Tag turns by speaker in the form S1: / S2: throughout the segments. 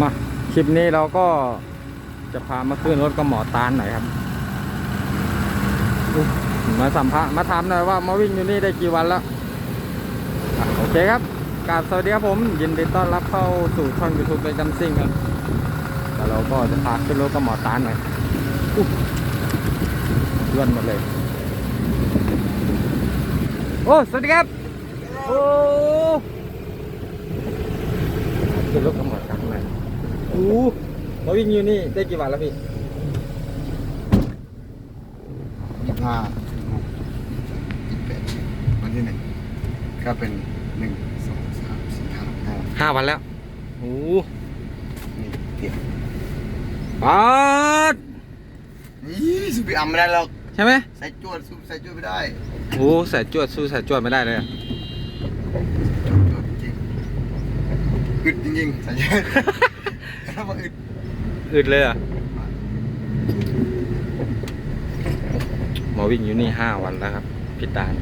S1: มาคลิปนี้เราก็จะพามาขึ้นรถกับหมอตาลหน่อยครับ มาสัมภาษณ์มาถามหน่อยว่ามาวิ่งอยู่นี่ได้กี่วันแล้วอโอเคครับกราบสวัสดีครับผม ยินดีต้อนรับเข้าสู่ช่องยูทูบเป็นจำซิ่งครับแล้วเราก็จะพาขึ้นรถกับหมอตาลหน่อยอุ๊ยเลื่อนหมดเลย โอ้ สวัสดีครับ โอ้ขึ้นรถกับหมอตาลหน่อย โอ้มาวิ่งอยู่นี่ได้กี่วันแล้วพี่
S2: ยี่ห้าหกยี่แปดวันที่หนึ่งก็เป็นหนึ่งสองสามสี่ห้าห้า
S1: ห้าวันแล้วโอ้
S2: นี่เทียบ
S1: ป๊าด
S2: นี่สุบิอัมไม่ได้หรอก
S1: ใช่ไหม
S2: ใส่จวดสุใส่จวดไม่ได้
S1: โอ้ใส่จวดสู้ใส่จวดไม่ได้เลยอะ
S2: จวดจริง อึดจริงๆใส่จวดถ้าว่าอึด
S1: อึดเลยอะมาวิ่งอยู่นี่ห้าวันแล้วครับพี่ตาล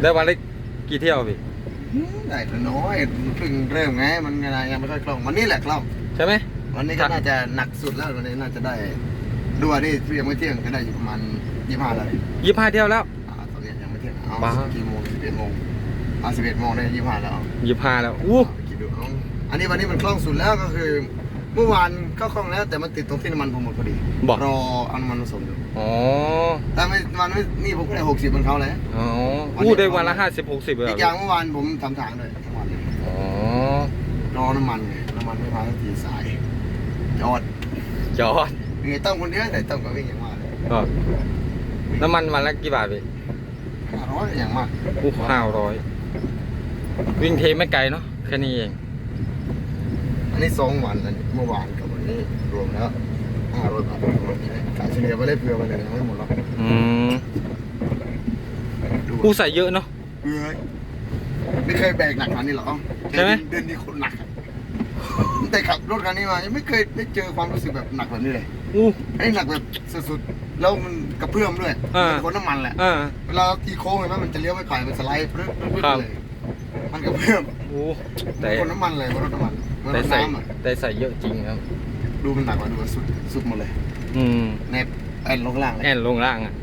S1: ได้วันละกี่เที่ยวพี่
S2: ได้แต่น้อยเพิ่งเริ่มไงมันยังไม่ค่อยคล่องวันนี้แหละคล่อง
S1: ใช่ไหม
S2: วันนี้ก็น่าจะหนักสุดแล้ววันนี้น่าจะได้ดูอันนี้ยังไม่เที่ยงก็ได้อยู่ประมาณยี่ห้าแล้ว
S1: ยี่ห้าเที่ยวแล้ว
S2: อ่าตอนนี้ยังไม่เที่ยงเอา
S1: บ้า
S2: กี่โมงสิบเอ็ดโมงอ่าสิบเอ็ดโมงได้ยี่ห้าแล้ว
S1: ยี่ห้าแล้วอู้
S2: คิดดูเอาอันนี้วันนี้มันคล่องสุดแล้วก็คือ เมื่อวานก็คล่องแล้วแต่มันติดตรงที่น้ำมันผมหมดพอดี
S1: บอก
S2: รอเอาน้ำมันผสมอยู่
S1: อ๋อ
S2: แต่ไม่มันไม่นี่ผมก็ได้หกสิบมันเขาแล้ว
S1: อ๋ออู้ได้วันละห้าสิบหกสิบเลยเหร
S2: อี
S1: อก
S2: อย่างเมื่อวานผมทำทางด้วยทั้งวันเลย
S1: อ๋อ
S2: รอน้ำมันไงน้ำมันไม่มาสักทีสายจอด
S1: จอด
S2: ยังไงต้องคนเดียวแต่ต้องก็วิ่งอย่างว่าเลย
S1: ก็น้ำมันวันละกี่บาทพี่
S2: ห้าร้อยอย่างมาก
S1: อู้ห้าร้อยวิ่งเทไม่ไกลเนาะแค่นี้เอง
S2: อั นนี้สองวันแล้วนี่เมื่อวานกับวันนี้รวมแล้วห้าร้อยบาทกาเฉลี่ยไปเลยเผื่อวันหนึ่งยังไม่หมดหรอก
S1: อืม
S2: ดู
S1: ผู้ใส่เยอะเนาะ
S2: เบื่อไม่เคยแบกหนักขนาดนี้หรอก
S1: ใช่ไหม
S2: เดินนี่คนหนักอะตั้งแต่ขับรถคันนี้มายังไม่เคยได้เจอความรู้สึกแบบหนักแบบนี้เลย
S1: อู้
S2: อันนี้หนักแบบสุดๆ แล้วมันกระเพื่อมด้วย
S1: อ่า
S2: เหมือนคนน้ำมันแหละ
S1: อ่า
S2: เวลาตีโค้งเห็นไหมมันจะเลี้ยวไม่ไปมันสไลด์ปึ๊บปึ๊บปึ๊บ
S1: ครับ
S2: เลย มันกระเพื่อม
S1: อู้
S2: เหมื
S1: แต่
S2: อนคนน้ำมันเลยเหมือนรถน้ำมันเห มือนร
S1: แต่
S2: ถ
S1: ใส่
S2: น้ำอะ
S1: แต่ใส่เยอะจริงครับ
S2: ดูมันหนักกว่าดูว่าสุดสุดหมดเลย
S1: อืม
S2: เน็ตแอนลงล่างเลย
S1: แอนลงล่างอะ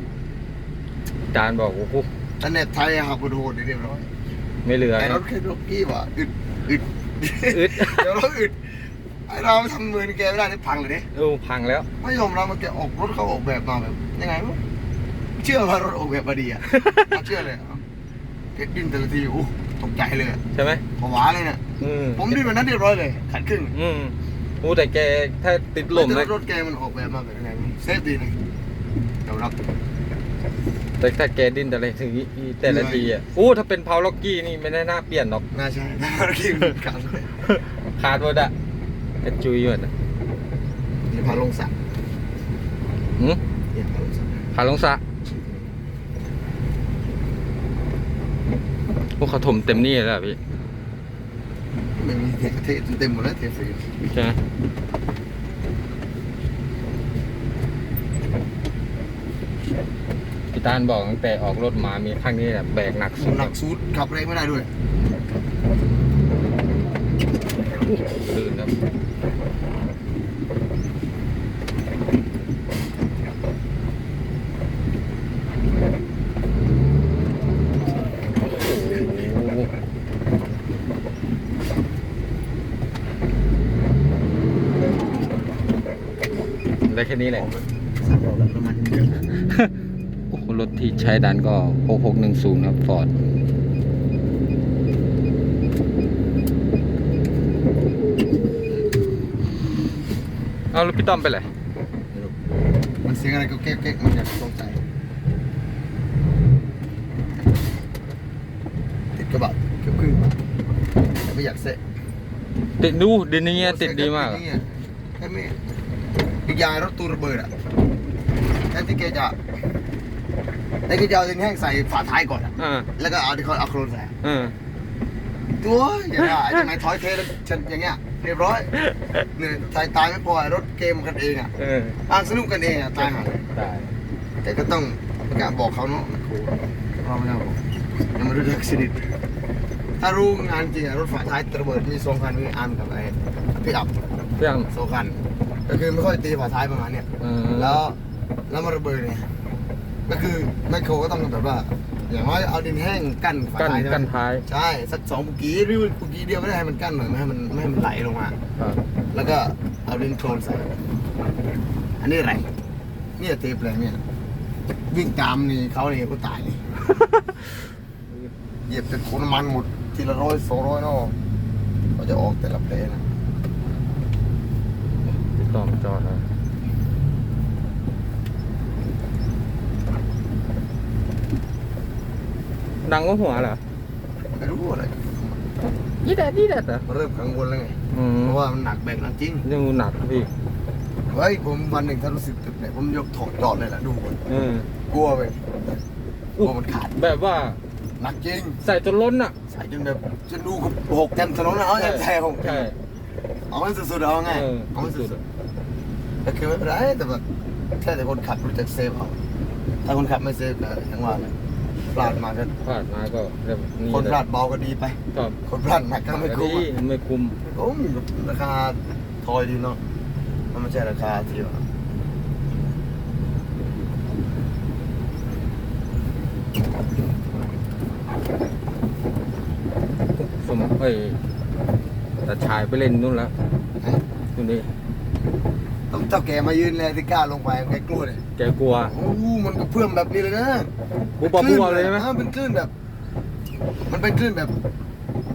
S1: จานบอกโอ้โห
S2: แต่เน็ตไทยอะครับกูโหดเรียบร้อย
S1: ไม่เหลือ
S2: ไอ้ร
S1: นะ
S2: ถแค่รถกี้ว่ะอึดอึด
S1: อึด
S2: เดี๋ยวเราอึดไอ้เราทำมือแกไม่ได้นี่พังเลยดิ
S1: โอ้พังแล้ว
S2: ไม่ยอมรับมันแกออกรถเขาออกแบบมาแบบยังไงวะเชื่อว่ารถออกแบบมาดีอะเชื่อเลยอะแกดิ้นแต่ละทีโอ้ ตกใจเลยอะ
S1: ใช่ไหม
S2: ผวาเลยเนี่ย
S1: อืม
S2: ผมดิ้นวันนั้นเรียบร้อยเลยขัดครึ่ง
S1: อืมอู้แต่แกถ้าติดลม
S2: แต่
S1: นะ
S2: รถแกมันออกแบบมาแบบยังไงเซฟดีนะยอมรับ
S1: แต่ถ้าแกดิ้นแต่ละทีแต่ละทีอะอู้ถ้าเป็นเพาล็อกกี้นี่ไม่ได้น่าเปลี่ยนหรอก
S2: น่าใช่ถ้ารถกี้มันขัดเลย
S1: ขาดหมดอะกระจุยหมดอะ
S2: นี่พาลงสระ
S1: หืม
S2: เนี่ยพาลงสระ
S1: ขาลงสระ พวกเขาถมเต็มนี่เลยอะพี่
S2: ไม่มีเทเทเต็มหมดแล้วเทฟรี
S1: ใช่ไหมพี่ตาลบอกตั้งแต่ออกรถมามีครั้งนี้แหละแบกหนักสุด
S2: หนักซูดขับเร่งไม่ได้ด้วย
S1: ลื่นครับ ได้แค่นี้แหละ
S2: สักเราแล้วประมาณเยอะ
S1: โอ้โหรถที่ใช้ดันก็ 6610 ครับฟอร์ดเอาแล้วพี่ต้อมไปเลย
S2: มันเสียงอะไรก็แก๊กแก๊กมันอยากตกใจติดกระบะเกือบครึ่งแต่ไม่อยากเสะ
S1: ติดดูดินนี้ติดดีมากอะ
S2: แค่ไม่ อีกอย่างรถตู้ระเบิดอะแทนที่แกจะแทนที่จะเอาดินแห้งใส่ฝาท้ายก่อนอะ
S1: อ่า
S2: แล้วก็เอาที่เขาเอาโครนใส่
S1: เออ
S2: ตัวอย่างเงี้ยทำไมถอยเทแล้วฉันอย่างเงี้ยเรียบร้อยเนี่ยตายตายไม่พอรถเกมกันเองอะ
S1: เออ
S2: อ่างสนุกกันเองอะตายหาเลย
S1: ได้
S2: แต่ก็ต้องประกาศบอกเขาเนาะครูเราไม่ได้บอกยังไม่รู้จักสนิททถ้ารู้งานจริงอะรถฝาท้ายระเบิดมีสองคันมีอาร์มกับไอ้พี่อับ
S1: เพียง
S2: สองคัน ก็คือไม่ค่อยตีฝาท้ายประมาณเนี้ย
S1: เออ
S2: แล้วแล้วมาระเบิดเนี่ยก็คือแมคโครก็ต้องแบบว่า อย่างน้อยเอาดินแห้งกั้นฝา
S1: กั้น
S2: ท้ายใช่ไหม
S1: กั้นท้าย
S2: ใช่สักสองปุกี้หรือปุกี้เดียวก็ได้ให้มันกั้นหน่อยไม่ให้มันไม่ให้มันไหลลงมา
S1: ครับ
S2: แล้วก็เอาดินโคลนใส่ อันนี้อะไร เนี่ยเทปเลยเนี่ย วิ่งตามนี่เขาเนี่ยก็ตายเลยเหยียบเป็นขนน้ำมันหมดทีละร้อยสองร้อยเนาะก็จะออกแต่ละเพลนะ
S1: พี่ต่อมจอดนะดังก็หัวเหรอ
S2: ไม่รู้อะไร
S1: ยี่แดดยี่แดดเหรอ
S2: มันเริ่มกังวลแล้วไง
S1: อืม
S2: เพราะว่ามันหนักแบกหนักจริง
S1: ยังหนักพี่
S2: เฮ้ยผมวันหนึ่งถ้ารู้สึกตึกเนี่ยผมยกถอดจอดเลยแหละดูก่อน
S1: เออก
S2: ลัวไปกลัวมันขาด
S1: แบบว่า
S2: หนักจริง
S1: ใส่จนล้นอะ
S2: ใส่จนแบบจะดูกับหกเต็มถนนนะเอาอย่างใจหก
S1: ใช่
S2: เอามันสุดๆเอาไง
S1: เออ
S2: เอามัน
S1: สุ
S2: สุ
S1: ด
S2: ดๆแต่คือไม่เป็นไรแต่แบบแค่แต่คนขับรู้จักเซฟเอาถ้าคนขับไม่เซฟก็อย่างว่าเลยพลาดมาก็
S1: พลาดมาก็เรียบนี่
S2: คน
S1: เลย
S2: พลาดเบาก็ดีไป
S1: ครับ
S2: คนพลาดหนักก็ไม่คุ้ม
S1: ดี
S2: อะ
S1: ไม่คุ้ม
S2: โอ้ยราคาทอยดีเนาะมันไม่ใช่ราคาที่ว่า
S1: สมเอ้ยแต่ชายไปเล่นนู่นแล้ว
S2: ฮะ
S1: นู่นนี่
S2: ต้องเจ้าแกมายืนเลยที่กล้าลงไปแกกลัวเลย
S1: แกกลัว
S2: โอ้มันก็เพื่อมแบบนี้เลยนะ
S1: บุบบับบุบบับเลยไหม
S2: ออเป็นคลื่นแบบ มันเป็นคลื่นแบบ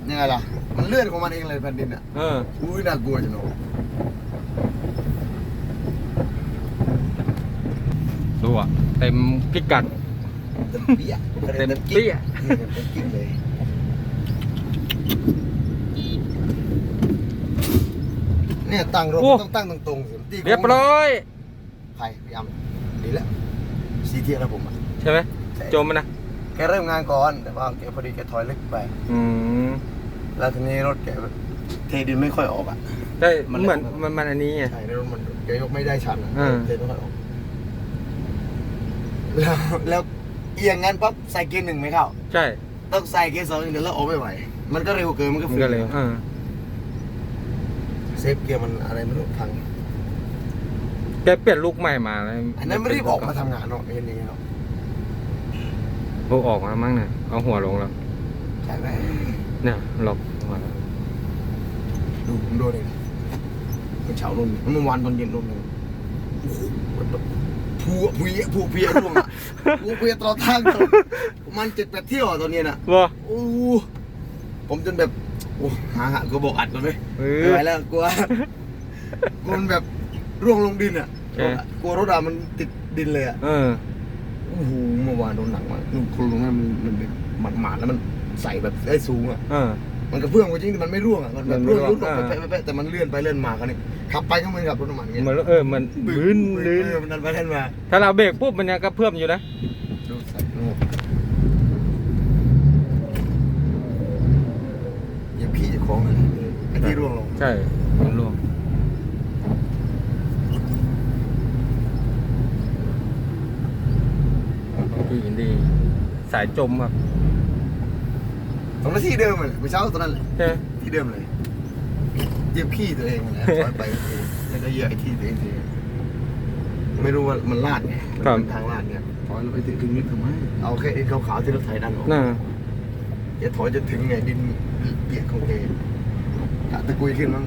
S2: ยังไงล่ะ มันเลื่อนของมันเองเลยแผ่นดินอะ
S1: เออ
S2: อุ้ยน่ากลัวจังเนาะ
S1: ดูอะเต็มพิกัด
S2: เต็มเปี้ย
S1: เต็ม
S2: กิ๊ก
S1: เปี้ย
S2: เต็มกิ๊กเลย เนี่ยตั้งรถ
S1: โอ้
S2: ต้องตั้งตรงๆสิตีโค้ง
S1: เรียบร้อย
S2: ใครพี่อ้ำดีแล้วซีเทียแล้วผมอะ
S1: ใช่ไหมจมมันนะ
S2: แกเริ่มงานก่อน แต่ว่าแกพอดีแกถอยลึกไป
S1: อืม
S2: แล้วทีนี้รถแกเทดินไม่ค่อยออกอะ
S1: ได้
S2: มัน
S1: เหมือนมันมันอันนี้ไง
S2: ใช่รถมันแกยกไม่ได้ชันอะ
S1: อ่า
S2: เทไม่ค่อยออกแล้วแล้วเอียงงั้นปั๊บใส่เกียร์หนึ่งไม่เข้า
S1: ใช่
S2: ต้องใส่เกียร์สองอย่างเดียวแล้วออกไม่ไหว มันก็เร็วเกินมันก็
S1: มัน
S2: ฝื
S1: ก็
S2: น
S1: เลยอ่า
S2: เซฟเกียร์มันอะไรไม่รู้พัง
S1: แกเปลี่ยนลูกใหม่มาแล้ว
S2: อันนั้นไม่รีบออกมาทำงานเนาะเห็นอย่างนี้เนาะ
S1: โอ้ออกมามั้งเนี่ยเอาหัวลงแล้ว
S2: ใช่ไหม
S1: เนี่ยหลบหัวแล้ว
S2: ดูผมดูนี่มันเฉาลมเมื่อวานตอนเย็นลมเลยโอ้โหมันแบบพูพูเยพูเพียร่วงอะพูเพียตลอดทางตลอดประมันเจ็ดแปดเที่ยวอะตอนเย็นอะ
S1: ว้า
S2: โอ้โหผมจนแบบ โอ้หาหาก็บอกอัดมันไหม
S1: เอ
S2: ไม่
S1: อ
S2: ไหวแล้วกลัวกลัวมันแบบร่วงลงดินอะ
S1: ใช่
S2: กลัวรถอะมันติดดินเลยอะ
S1: เออ
S2: โอ้โหเมื่อวานโดนหนักมากนู่นคุณลุงนั่นมันมันแบบหมาดๆแล้วมันใส่แบบได้สูงอะ
S1: เออ
S2: มันกระเพื่อมก็จริงแต่มันไม่ร่วงอะมันแบบ
S1: มันไม่
S2: ร่วง
S1: ร่วง
S2: รุดลงไป
S1: อ่า
S2: แปะแปะแต่มันเลื่อนไปเลื่อนมาครับนี่ขับไปก็เหมือนกับรถน้ำมันเงี้ย
S1: เหมือนเออมันลื่นลื่น
S2: เออมันดันไปดันมา
S1: ถ้าเราเบรกปุ๊บมันยังกระเพื่อมอยู่นะ
S2: ดูใส่โอ้ อย่าพี่จะคล้องเลยไอ้ที่ร่วงลง
S1: ใช่มันร่วงพี่อินดี้สายจมครับ
S2: ตรงนั้นที่เดิมเลยเมื่อเช้าตรงนั้นแหละ
S1: ใช่ไหม
S2: ที่เดิมเลยเหยียบขี้ตัวเองแหละถอยไปทีแล้วก็เหยียบไอ้ที่ตัวเองทีไม่รู้ว่ามันลาดไงมันเป็นทางลาดเนี่ยถอยลงไปถึงถึงนิดทำไมเอาแค่ไอ้ขาวๆที่รถไถดันออก
S1: น่า
S2: อย่าถอยจะถึงไงดิน เปียกของแกกะตะกุยขึ้นมั้ง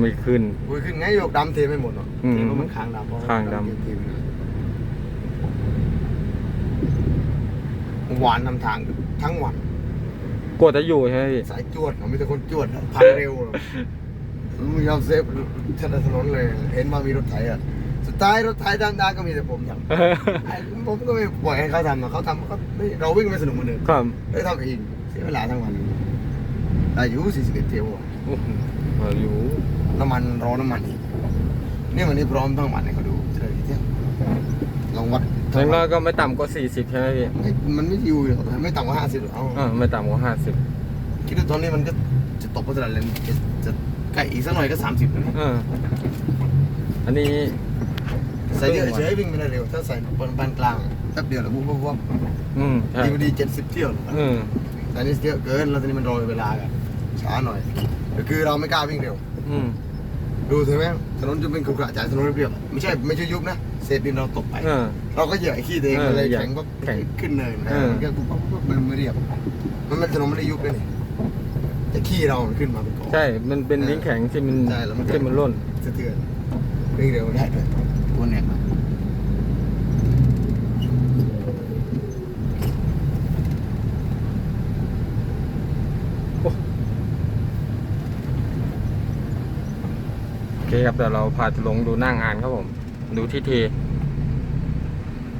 S1: ไม่ขึ้น
S2: กุยขึ้นไงโยกดำเทไม่หมดหรอก
S1: อืม
S2: เทเพราะมันค้างดำเพระ
S1: ค้างดำ
S2: เทไปเลยหวานนำทางทั้งวัน
S1: กลัวจะอยู่ใช่ไหมพี่
S2: สายจวดเขามีแต่คนจวดอะพันเร็วอะไม่ยอมเซฟถนนถนนเลย เห็นว่ามีรถไถอะสุดท้ายรถไถด้านๆก็มีแต่ผมทำไอ้ผมก็ไม่ปล่อยให้เขาทำอะเขาทำเขาไม่เราวิ่งไม่สนุกเหมือนเดิม
S1: ครับ
S2: ได้ทำเองเสียเวลาทั้งวันได้ อยู่41เที่ยวอะ
S1: โอ้โหเอาอยู่
S2: น้ำมันรอน้ำมันอีกเนี่ยวันนี้พร้อมทั้งวันให้เขาดูเฉยเที่ยวลองวัด
S1: อย่างน้อยก็ไม่ต่ำกว่าสี่สิบใช่ไหมพี่
S2: ไม่มันไม่อยู่หรอกไม่ต่ำกว่า50หรอกเอา
S1: อ่าไม่ต่ำกว่าห้าสิบ
S2: คิดดูตอนนี้มันก็จะตกไปตลาดเลยจะจะใกล้อีกสักหน่อยก็30แล้วนี่
S1: อ่าอันนี้
S2: ใส่เยอะเฉยๆวิ่งไม่ได้เร็ว ถ้าใส่บนปานกลางแป๊บเดียวแล้ววุ้บวุ้บวุ้บ
S1: อืมใช่
S2: ดีพอดีเจ็ดสิบเที่ยว
S1: อืม
S2: แต่นี่เยอะเกินแล้วตอนนี้มันรอเวลากัน ช้าหน่อยแต่คือเราไม่กล้าวิ่งเร็ว
S1: อืม
S2: ดูถึงไหมถนนจะเป็นขรุขระจากถนนเรียบๆอะไม่ใช่ไม่ใช่ยุบนะเศษดินเราตกไป
S1: เออ
S2: เราก็เหยียบไอ้ขี้ตัวเอง
S1: เออ
S2: เลย
S1: เหยียบ
S2: แข็งปั๊บ
S1: แข็ง
S2: ขึ้นเนิน
S1: เออ
S2: มันก็ปุ๊บปั๊บปุ๊บมันไม่เรียบมันเป็นถนนไม่ได้ยุบเลยนี่แต่ขี้เรามันขึ้นมาเป็นกอง
S1: ใช่ มันเป็นลิ้นแข็งที่มัน
S2: ใช่แล้วมัน
S1: ที่มันร่น
S2: สะเทือนวิ่งเร็วได้ด้วยตัวเนี่ย
S1: โอเครับเดี๋ยวเราพาจะลงดูหน้างานครับผม ดูที่ที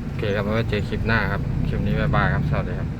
S1: โอเคครับไว้เจอคลิปหน้าครับ คลิปนี้บ๊ายบายครับ สวัสดีครับ